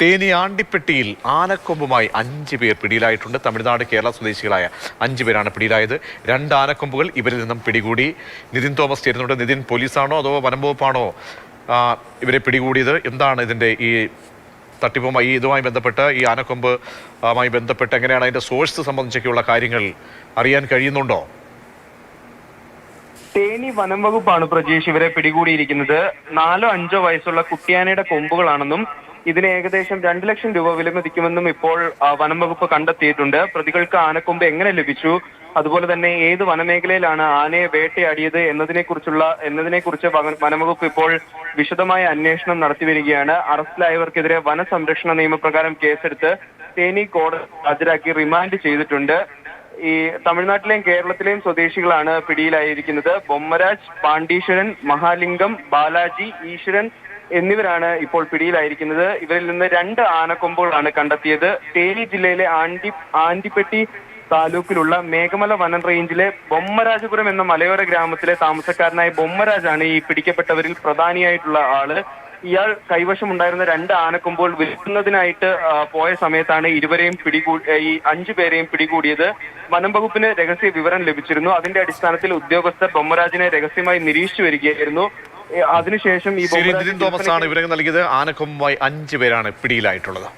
തേനി ആണ്ടിപ്പെട്ടിയിൽ ആനക്കൊമ്പുമായി അഞ്ച് പേർ പിടിയിലായിട്ടുണ്ട്. തമിഴ്നാട് കേരള സ്വദേശികളായ അഞ്ച് പേരാണ് പിടിയിലായത്. രണ്ട് ആനക്കൊമ്പുകൾ ഇവരിൽ നിന്നും പിടികൂടി. നിതിൻ തോമസ് ചേരുന്നുണ്ട്. നിതിൻ പോലീസാണോ അതോ വനംവകുപ്പാണോ ഇവരെ പിടികൂടിയത്? എന്താണ് ഇതിന്റെ ഈ തട്ടിപ്പുമായി ഇതുമായി ബന്ധപ്പെട്ട് ഈ ആനക്കൊമ്പ് മായി ബന്ധപ്പെട്ട് എങ്ങനെയാണ് അതിന്റെ സോഴ്സ് സംബന്ധിച്ചൊക്കെയുള്ള കാര്യങ്ങൾ അറിയാൻ കഴിയുന്നുണ്ടോ? തേനി വനം വകുപ്പാണ് പ്രജീഷ് ഇവരെ പിടികൂടിയിരിക്കുന്നത്. നാലോ അഞ്ചോ വയസ്സുള്ള കുട്ടിയാനയുടെ കൊമ്പുകളാണെന്നും ഇതിന് ഏകദേശം രണ്ട് ലക്ഷം രൂപ വിലമതിക്കുമെന്നും ഇപ്പോൾ വനം വകുപ്പ് കണ്ടെത്തിയിട്ടുണ്ട്. പ്രതികൾക്ക് ആനക്കൊമ്പ് എങ്ങനെ ലഭിച്ചു? അതുപോലെ തന്നെ ഏത് വനമേഖലയിലാണ് ആനയെ വേട്ടയാടിയത് എന്നതിനെ കുറിച്ചുള്ള എന്നതിനെ കുറിച്ച് വനംവകുപ്പ് ഇപ്പോൾ വിശദമായ അന്വേഷണം നടത്തി വരികയാണ്. അറസ്റ്റിലായവർക്കെതിരെ വനസംരക്ഷണ നിയമപ്രകാരം കേസെടുത്ത് തേനി കോടതി ഹാജരാക്കി റിമാൻഡ് ചെയ്തിട്ടുണ്ട്. ഈ തമിഴ്നാട്ടിലെയും കേരളത്തിലെയും സ്വദേശികളാണ് പിടിയിലായിരിക്കുന്നത്. ബൊമ്മരാജ് പാണ്ഡീശ്വരൻ മഹാലിംഗം ബാലാജി ഈശ്വരൻ എന്നിവരാണ് ഇപ്പോൾ പിടിയിലായിരിക്കുന്നത്. ഇവരിൽ നിന്ന് രണ്ട് ആനക്കൊമ്പുകളാണ് കണ്ടെത്തിയത്. തേനി ജില്ലയിലെ ആണ്ടി ആണ്ടിപ്പെട്ടി താലൂക്കിലുള്ള മേഘമല വനം റേഞ്ചിലെ ബൊമ്മരാജപുരം എന്ന മലയോര ഗ്രാമത്തിലെ താമസക്കാരനായ ബൊമ്മരാജാണ് ഈ പിടിക്കപ്പെട്ടവരിൽ പ്രധാനിയായിട്ടുള്ള ആൾ. ഇയാൾ കൈവശമുണ്ടായിരുന്ന രണ്ട് ആനക്കൊമ്പുകൾ വിൽക്കുന്നതിനായിട്ട് പോയ സമയത്താണ് ഇരുവരെയും പിടികൂ ഈ അഞ്ചു പേരെയും പിടികൂടിയത്. വനം വകുപ്പിന് രഹസ്യ വിവരം ലഭിച്ചിരുന്നു. അതിന്റെ അടിസ്ഥാനത്തിൽ ഉദ്യോഗസ്ഥർ ബൊമ്മരാജിനെ രഹസ്യമായി നിരീക്ഷിച്ചു വരികയായിരുന്നു. അതിനുശേഷം ഈ തോമസ് ആണ് വിവരങ്ങൾ നൽകിയത്. ആനക്കൊമ്പായി അഞ്ചു പേരാണ് പിടിയിലായിട്ടുള്ളത്.